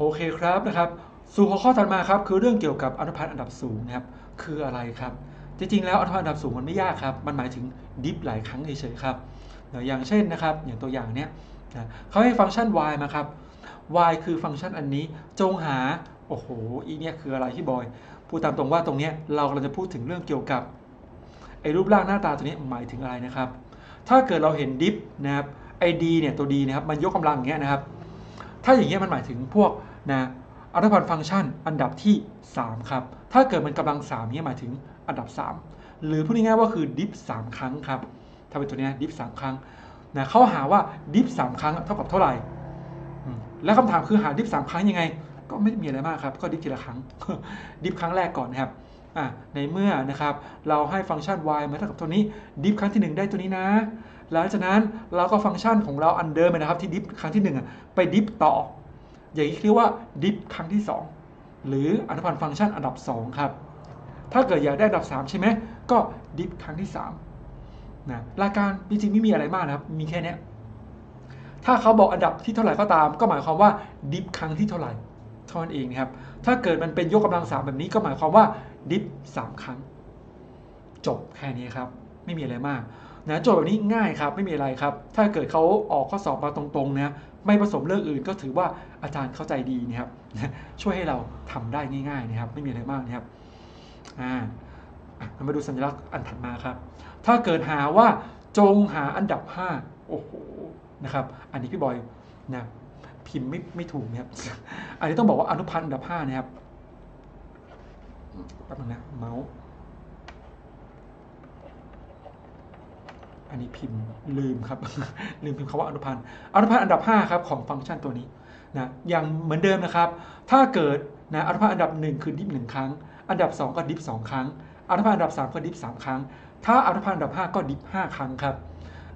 โอเคครับนะครับสู่หัวข้อถัดมาครับคือเรื่องเกี่ยวกับอนุพันธ์อันดับสูงนะครับคืออะไรครับ จริงๆแล้วอนุพันธ์อันดับสูงมันไม่ยากครับ มันหมายถึงดิฟหลายครั้งเฉยๆครับเดี๋ยวอย่างเช่นนะครับ อย่างตัวอย่างเนี้ยนะเขาให้ฟังก์ชัน y มาครับ y คือฟังก์ชันอันนี้จงหาโอ้โหอีเนี่ยคืออะไรที่บอยพูดตามตรงว่าตรงเนี้ยเรากำลังจะพูดถึงเรื่องเกี่ยวกับไอ้รูปร่างหน้าตาตัวนี้หมายถึงอะไรนะครับ ถ้าเกิดเราเห็นดิฟนะครับไอดีเนี่ยตัวดีนะครับมันยกกำลังอย่างเงี้ยนะครับ ถ้าอย่างเงี้ยมันหมายถึงพวกนะอนุพันธ์ฟังก์ชันอันดับที่ 3 ครับ ถ้าเกิดมันกำลัง3เนี่ยหมายถึงอันดับ 3 หรือพูดง่ายๆว่าคือดิฟ3ครั้งครับ ถ้าเป็นตัวเนี้ยดิฟ3ครั้งนะเขาหาว่าดิฟ3ครั้งเท่ากับเท่าไหร่ แล้วคำถามคือหาดิฟ3ครั้งยังไง ก็ไม่มีอะไรมากครับ ก็ดิฟทีละครั้ง ดิฟครั้งแรกก่อนนะครับในเมื่อนะครับเราให้ฟังก์ชัน y มาเท่ากับตัวนี้ดิฟครั้งที่ 1 ได้ตัวนี้นะ หลังจากนั้นเราก็ฟังก์ชันของเราอันเดิมนะครับที่ดิฟครั้งที่1อะไปดิฟต่อ อย่างนี้เรียกว่าดิฟครั้งที่ 2 หรืออนุพันธ์ฟังก์ชันอันดับ 2 ครับ ถ้าเกิดอยากได้อันดับ 3 ใช่ไหมก็ดิฟครั้งที่3นะหลักการจริงๆไม่มีอะไรมากนะครับ มีแค่นี้ถ้าเขาบอกอันดับที่เท่าไหร่ก็ตาม ก็หมายความว่าดิฟครั้งที่เท่าไหร่เท่านั้นเองนะครับ ถ้าเกิดมันเป็นยกกำลัง3แบบนี้ก็หมายความว่าดิฟ3ครั้ง จบแค่นี้ครับ ไม่มีอะไรมาก นะโจทย์แบบนี้ง่ายครับไม่มีอะไรครับ ถ้าเกิดเขาออกข้อสอบมาตรงๆนะไม่ผสมเรื่องอื่นก็ถือว่าอาจารย์เข้าใจดีนะครับช่วยให้เราทำได้ง่ายๆนะครับ ไม่มีอะไรมากนะครับอ่าเรามาดูสัญลักษณ์อันถัดมาครับ ถ้าเกิดหาว่าจงหาอันดับ 5 โอ้โหนะครับ อันนี้พี่บอยนะพิมพ์ไม่ไม่ถูกนะครับอันนี้ต้องบอกว่าอนุพันธ์อันดับ5นะครับแป๊บนึงนะเมาส์ อันนี้พิมพ์ลืมครับ ลืมพิมพ์คำว่าอนุพันธ์อนุพันธ์อันดับ5ครับของฟังก์ชันตัวนี้นะอย่างเหมือนเดิมนะครับ ถ้าเกิดนะอนุพันธ์อันดับ 1 คือดิฟ1ครั้ง อันดับ 2 ก็ดิฟ2ครั้ง อนุพันธ์อันดับ 3 ก็ดิฟ3ครั้ง ถ้าอนุพันธ์อันดับ 5 ก็ดิฟ5ครั้งครับ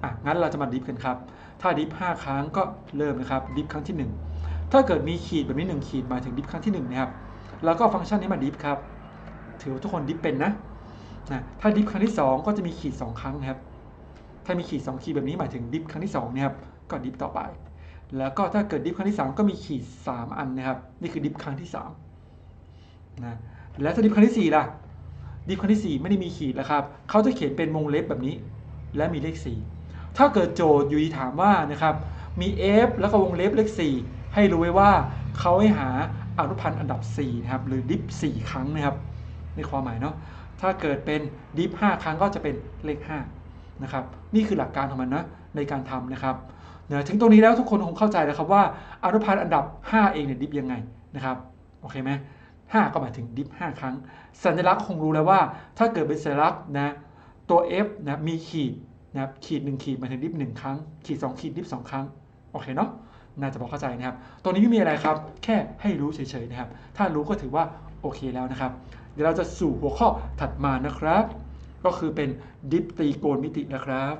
อะงั้นเราจะมาดิฟกันครับ ถ้าดิฟ5ครั้งก็เริ่มนะครับดิฟครั้งที่ 1 ถ้าเกิดมีขีดแบบนี้1ขีดหมายถึงดิฟครั้งที่1นะครับแล้วก็ฟังก์ชันนี้มาดิฟครับถือว่าทุกคนดิฟเป็นนะนะถ้าดิฟครั้งที่ 2 ก็จะมีขีด 2 ครั้งนะครับ ถ้ามีขีด2ขีดแบบนี้หมายถึงดิฟครั้งที่2นะครับก็ดิฟต่อไป แล้วก็ถ้าเกิดดิฟครั้งที่ 3 ก็มีขีด 3 อันนะครับ นี่คือดิฟครั้งที่3นะแล้วถ้าดิฟครั้งที่4ล่ะดิฟครั้งที่ 4 ไม่ได้มีขีดแล้วครับเขาจะเขียนเป็นวงเล็บแบบนี้ และมีเลข 4 ถ้าเกิดโจทย์อยู่ดีถามว่านะครับมี f แล้วก็วงเล็บเลข 4 ให้รู้ไว้ว่าเขาให้หาอนุพันธ์อันดับ4นะครับหรือดิฟ4ครั้งนะครับในความหมายเนาะถ้าเกิดเป็นดิฟ5ครั้งก็จะเป็นเลข 5 นะครับ นี่คือหลักการของมันนะในการทำนะครับนะถึงตรงนี้แล้วทุกคนคงเข้าใจแล้วครับว่าอนุพันธ์อันดับ 5 เองเนี่ยดิฟยังไงนะครับโอเคไหม5ก็หมายถึงดิฟ5ครั้ง สัญลักษณ์คงรู้แล้วว่า ถ้าเกิดเป็นสัญลักษณ์นะตัว F นะมีขีดนะขีด1ขีดหมายถึงดิฟ1ครั้ง ขีด 2 ขีดดิฟ2ครั้งโอเคเนาะน่าจะพอเข้าใจนะครับ ตัวนี้ไม่มีอะไรครับ แค่ให้รู้เฉยๆนะครับ ถ้ารู้ก็ถือว่าโอเคแล้วนะครับ เดี๋ยวเราจะสู่หัวข้อถัดมานะครับ ก็คือเป็นดิปตีโกนมิตินะครับ